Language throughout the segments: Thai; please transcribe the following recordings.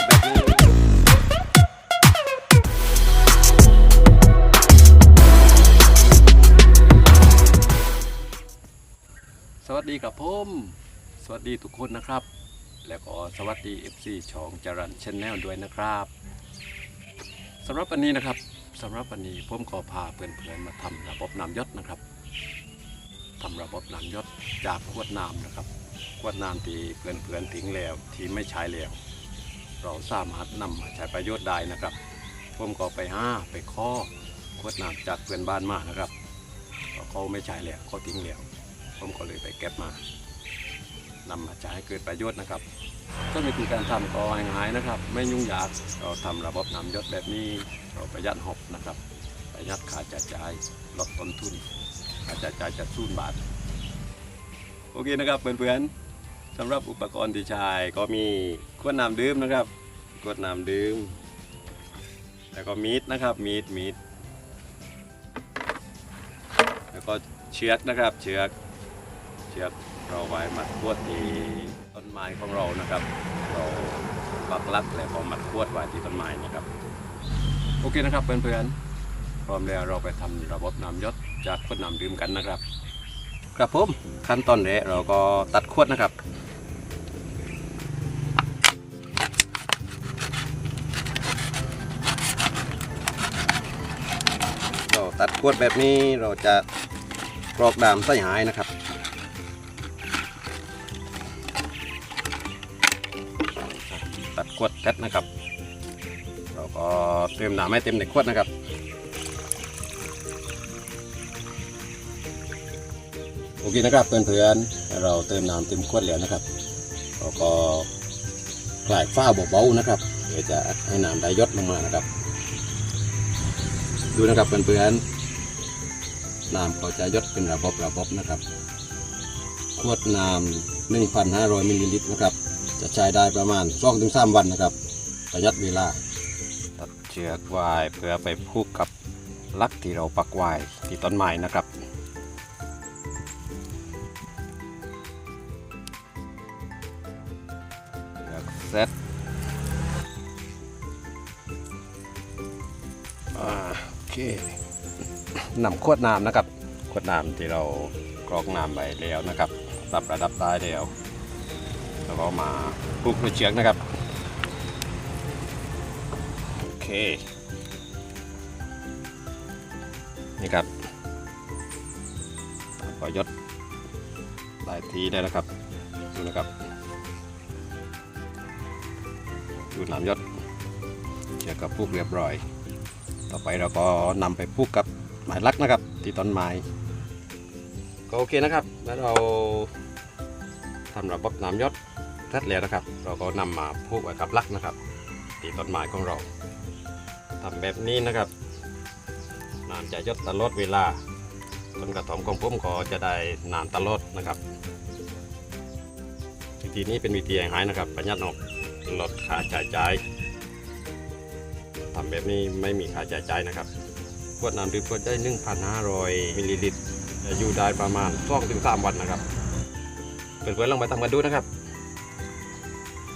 ดแบบนี้สวัสดีครับผม สวัสดีทุกคนนะครับ แล้วก็สวัสดี FC ช่องจรันชแนลด้วยนะครับสำหรับวันนี้นะครับสำหรับวันนี้ผมขอพาเพื่อนๆมาทำระบบน้ำยศนะครับทำระบบน้ำยศจากขวดน้ำนะครับขวดน้ำที่เพื่อนๆทิ้งแล้วที่ไม่ใช้แล้ว เราสามารถนำมาใช้ประโยชน์ได้นะครับผมก็ไปห้าไปข้อขวดน้ำจากเพื่อนบ้านมานะครับเขาไม่ใช้แล้วเขาทิ้งแล้วผมก็เลยไปเก็บมานำมาใช้ให้เกิดประโยชน์นะครับก็วิธีการทำก็ง่ายๆนะครับ ไม่ยุ่งยากเราทำระบบน้ำยศแบบนี้เราประหยัดหอบนะครับ ประหยัดค่าใช้จ่ายลดต้นทุนค่าใช้จ่ายจะสูนบาทโอเคนะครับเพื่อนๆ สำหรับอุปกรณ์ที่ใช้ก็มีขวดน้ำดื่มนะครับขวดน้ำดื่ม แล้วก็มีดนะครับมีดมีดแล้วก็เชือกนะครับเชือกเชือกเราไว้มัดขวดที่ต้นไม้ของเรานะครับ เราปักลักแล้วก็มัดขวดไว้ที่ต้นไม้นะครับโอเคนะครับเพื่อนๆพร้อมแล้วเราไปทำระบบน้ำยศจากขวดน้ำดื่มกันนะครับ ครับผมขั้นตอนแรกเราก็ตัดขวดนะครับ เรา ตัดขวดแบบนี้เราจะกรอกดามไส้หายนะครับ ตัดขวดแพทนะครับ เราก็เติมน้ำให้เต็มในขวดนะครับโอเคนะครับเพื่อนๆเราเติมน้ำเต็มขวดแล้วนะครับเราก็คลายฝ้าเบาๆนะครับเดี๋ยวจะให้น้ำได้ยศลงมานะครับ ดูนะครับเพื่อนๆน้ำก็จะยศเป็นระบบระบบนะครับ ขวดน้ำ1,500มิลลิลิตรนะครับ จะใช้ได้ประมาณ2-3วันนะครับ ประหยัดเวลา ตัดเชือกไว้เพื่อไปผูกกับลักที่เราปักไว้ที่ต้นไม้นะครับเลือก เคนำขวดน้ำนะครับ ขวดน้ำที่เรากรอกน้ำไปแล้วนะครับปรับระดับได้แล้วแล้วก็มาผูกด้วยเชือกนะครับโอเคนี่ครับพอยศหลายทีได้แล้วครับดูนะครับดูน้ำยศเชือกกับผูกเรียบร้อย ต่อไปเราก็นำไปผูกกับไม้ลักนะครับ ที่ต้นไม้ก็โอเคนะครับ แล้วเราทำระบบน้ำยศเสร็จแล้วนะครับ เราก็นำมาผูกไว้กับลักนะครับ ที่ต้นไม้ของเราทำแบบนี้นะครับน้ำจะยศตลอดเวลาต้นกระถอมของผมก็จะได้น้ำตลอดนะครับวิธีนี้เป็นวิธีหายนะครับ ประหยัดออกลดค่าใช้จ่าย ทำแบบนี้ไม่มีค่าใช้จ่ายนะครับขวดน้ำดื่มขวดได้ 1,500มิลลิลิตรจะอยู่ได้ประมาณ2-3วันนะครับเพื่อนๆลองไปทำกันดูนะครับ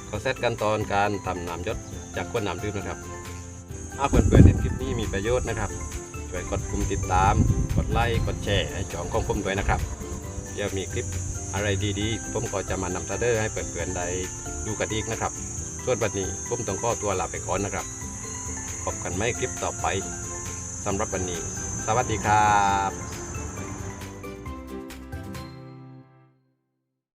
ก็เซตกันตอนการทำน้ำยศจากขวดน้ำดื่มนะครับถ้าเพื่อนๆเห็นคลิปนี้มีประโยชน์นะครับช่วยกดปุ่มติดตาม กดไลค์ กดแชร์ให้ช่องของผมด้วยนะครับเดี๋ยวมีคลิปอะไรดีๆ ผมก็จะมานำเสนอให้เพื่อนๆได้ดูกันอีกนะครับ ส่วนวันนี้ผมต้องขอตัวลาไปก่อนนะครับ พบกันไม่คลิปต่อไปสำหรับวันนี้ สวัสดีครับ